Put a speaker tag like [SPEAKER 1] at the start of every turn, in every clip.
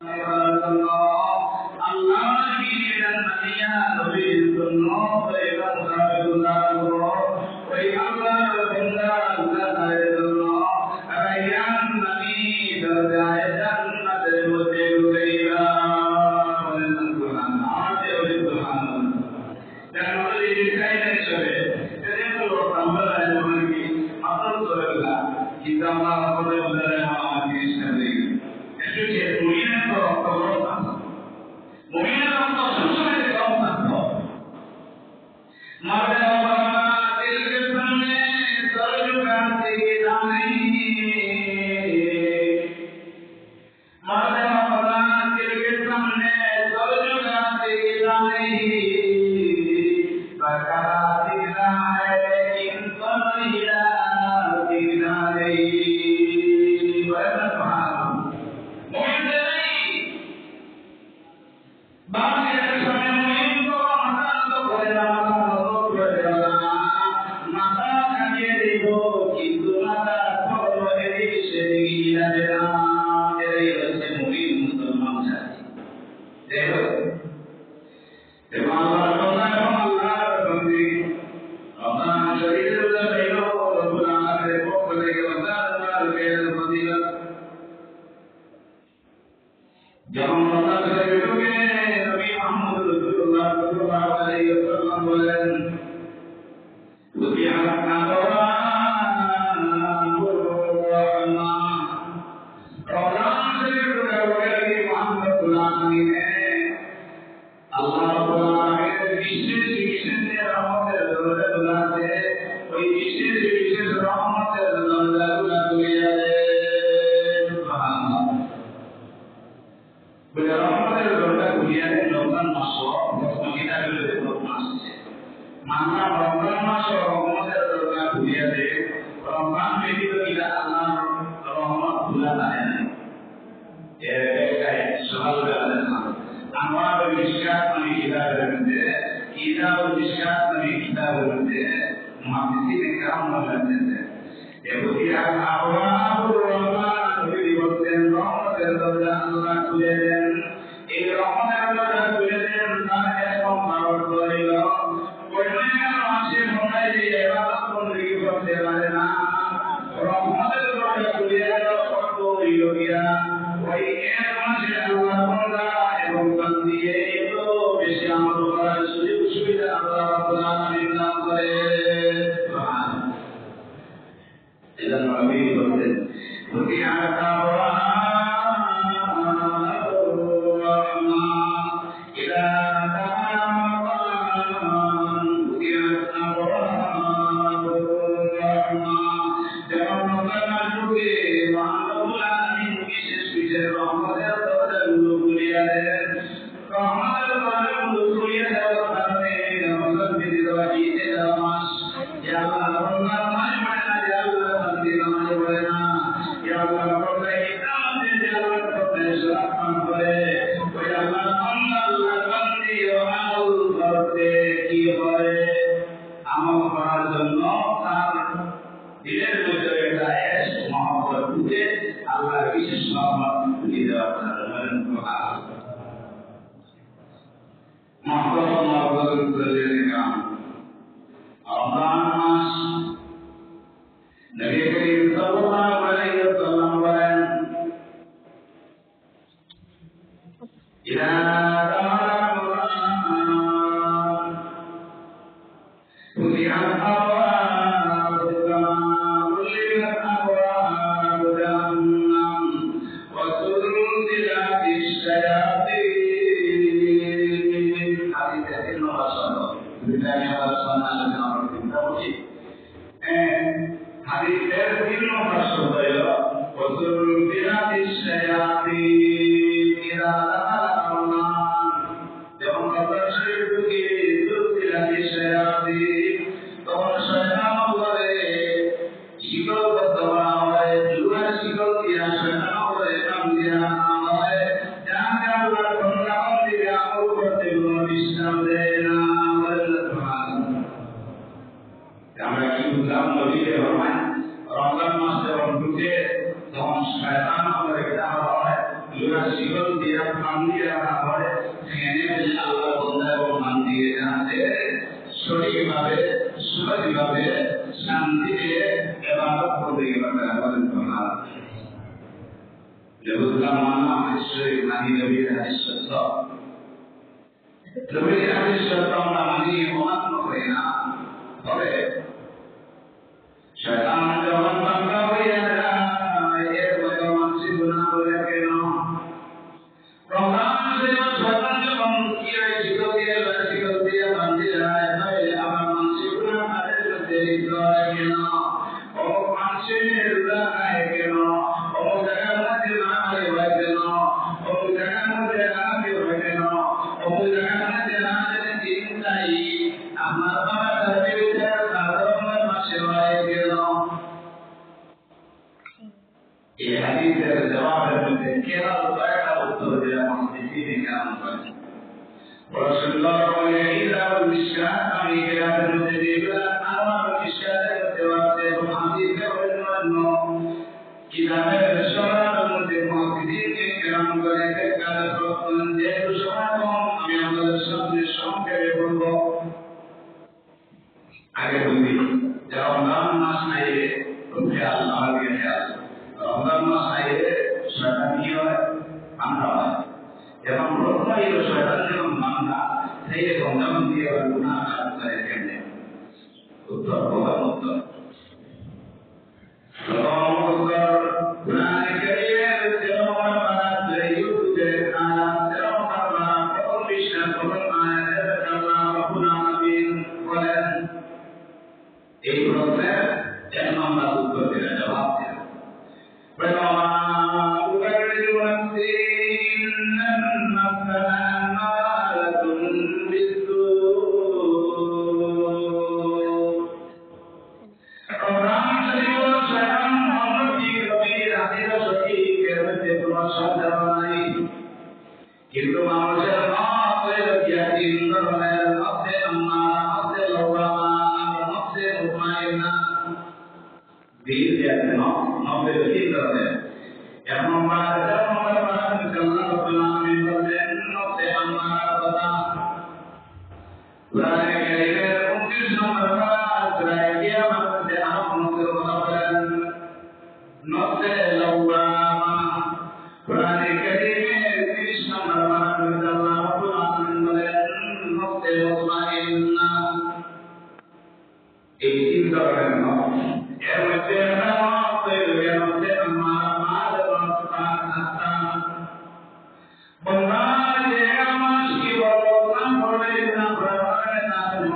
[SPEAKER 1] அல்லாஹ் يريا وإن أراد أن আগে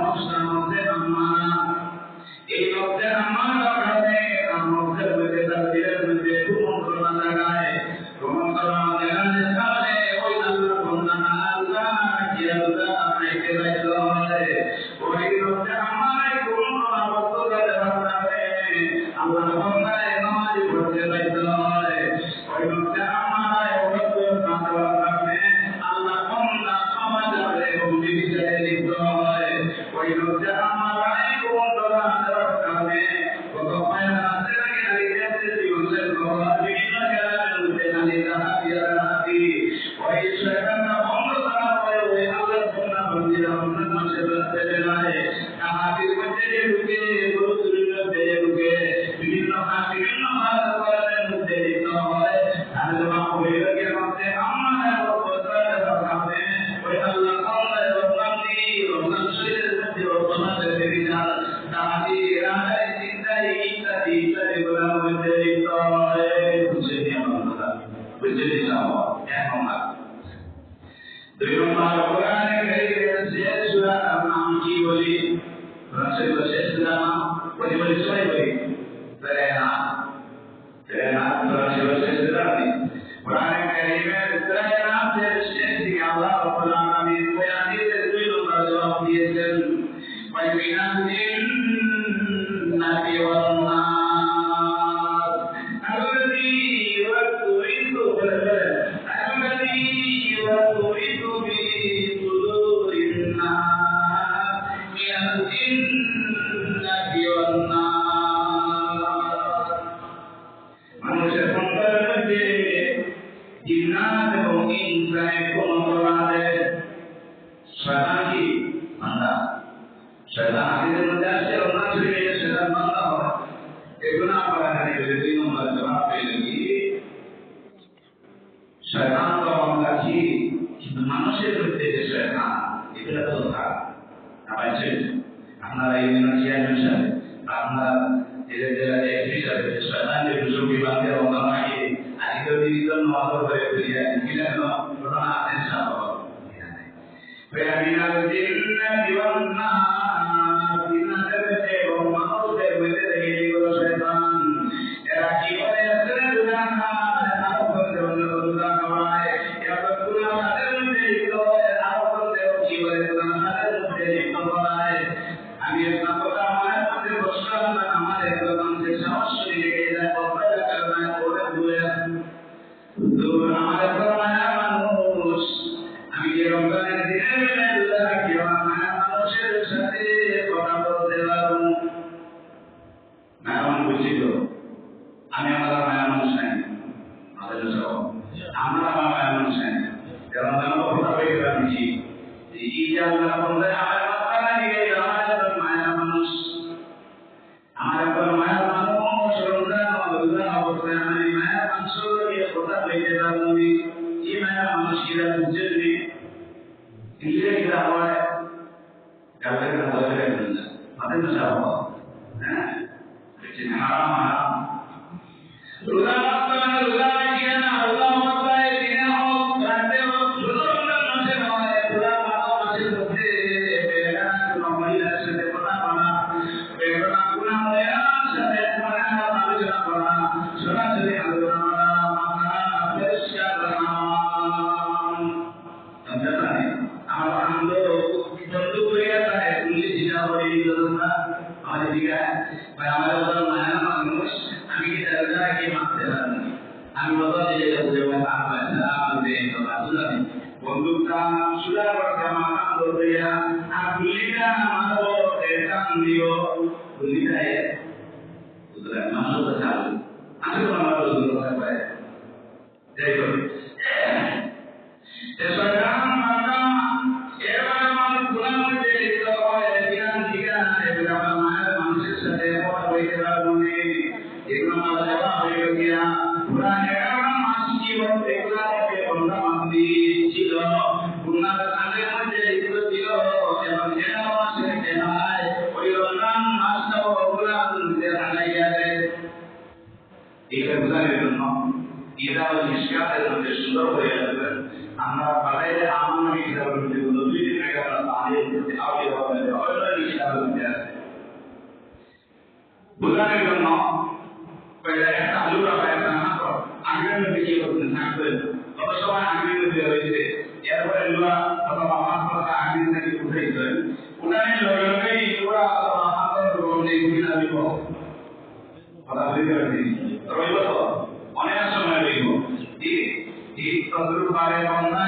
[SPEAKER 1] না So এই তদ্রুপ পারে বন্ধা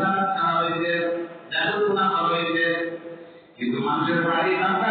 [SPEAKER 1] আনা হয়েছে জাদুটনা করা হয়েছে কিন্তু মানুষের বাড়ি রাস্তা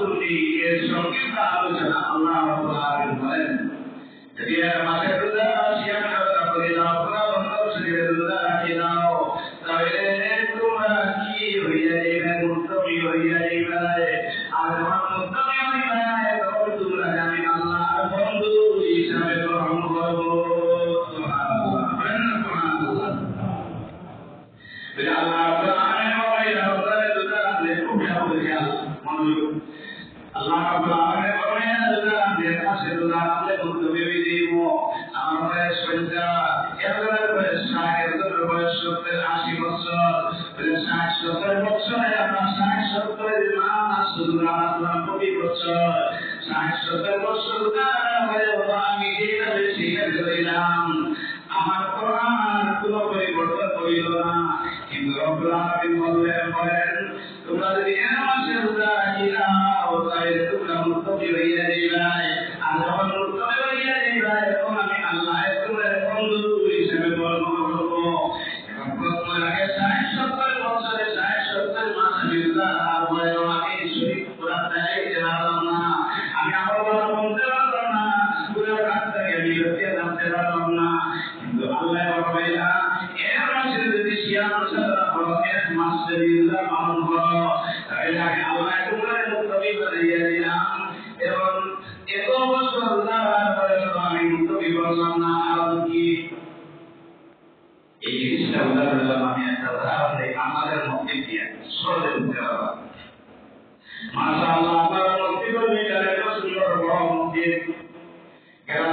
[SPEAKER 1] absolutely.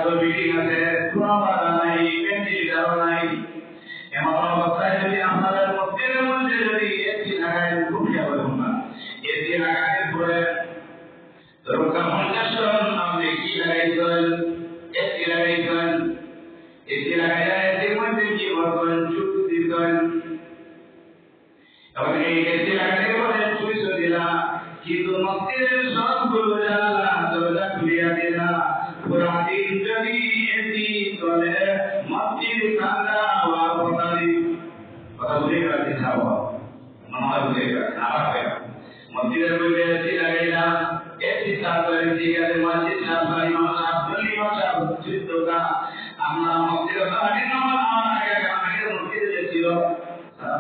[SPEAKER 1] তো বিল্ডিং আছে।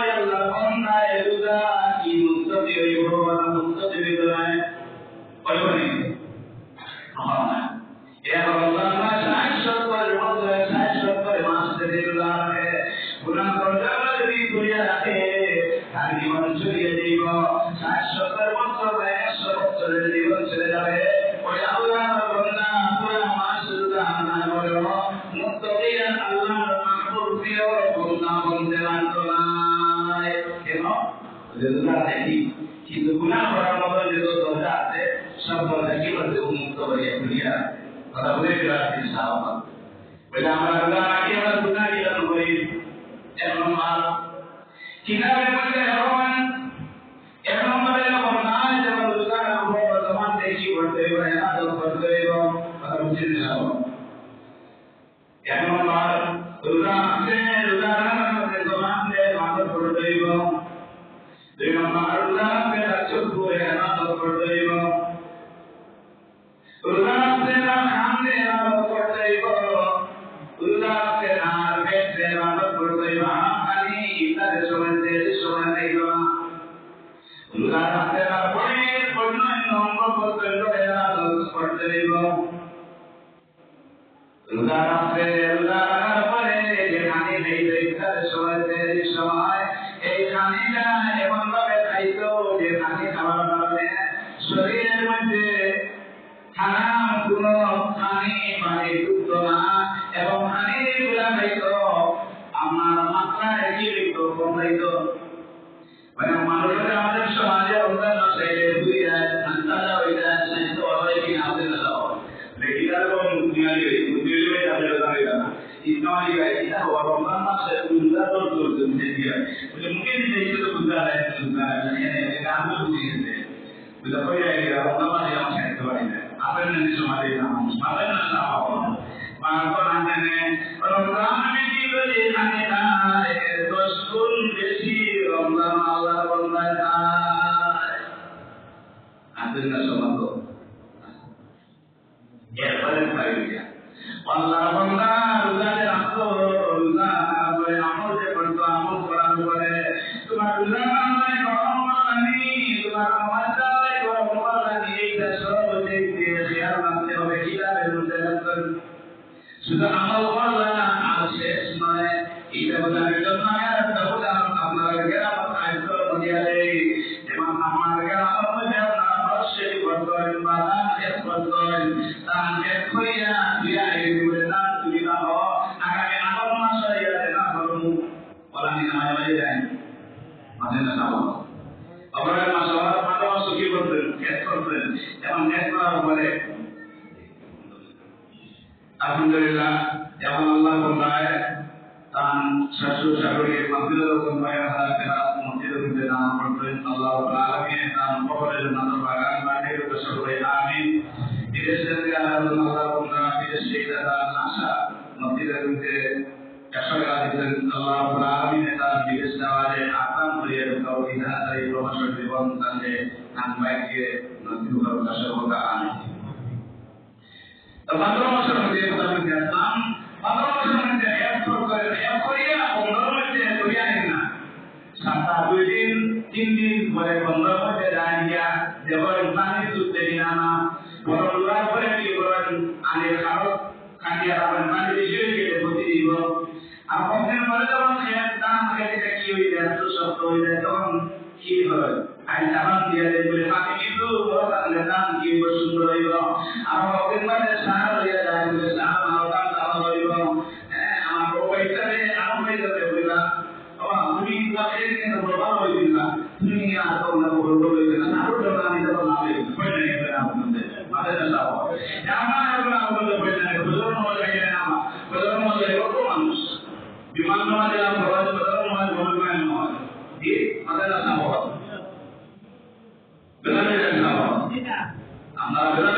[SPEAKER 1] اللہ مستقبل ہے پڑھو نہیں Jayamar la Even when I deny পনেরো মাসের মধ্যে প্রধানমন্ত্রী আসলাম পনেরো মাসের মধ্যে এক করিয়া পনেরো মধ্যে করিয়া নিন না। সপ্তাহ দুই দিন, তিন দিন পরে পনেরো মধ্যে দাঁড়িয়া அந்த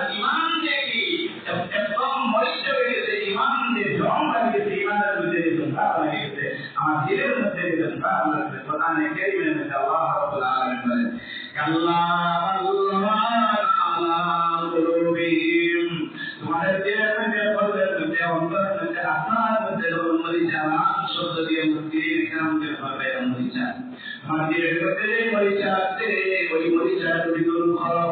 [SPEAKER 1] كلا الله على قلوبهم তোমাদের দেহের মধ্যে কলবের মধ্যে অন্তরের মধ্যে আত্মার মধ্যে যখন মরিচা রাম শব্দ দিয়ে মুক্তি কেমন হবে মরিচা আমার দেহের মধ্যে মরিচা আছে ওই মরিচার বিগুণ করো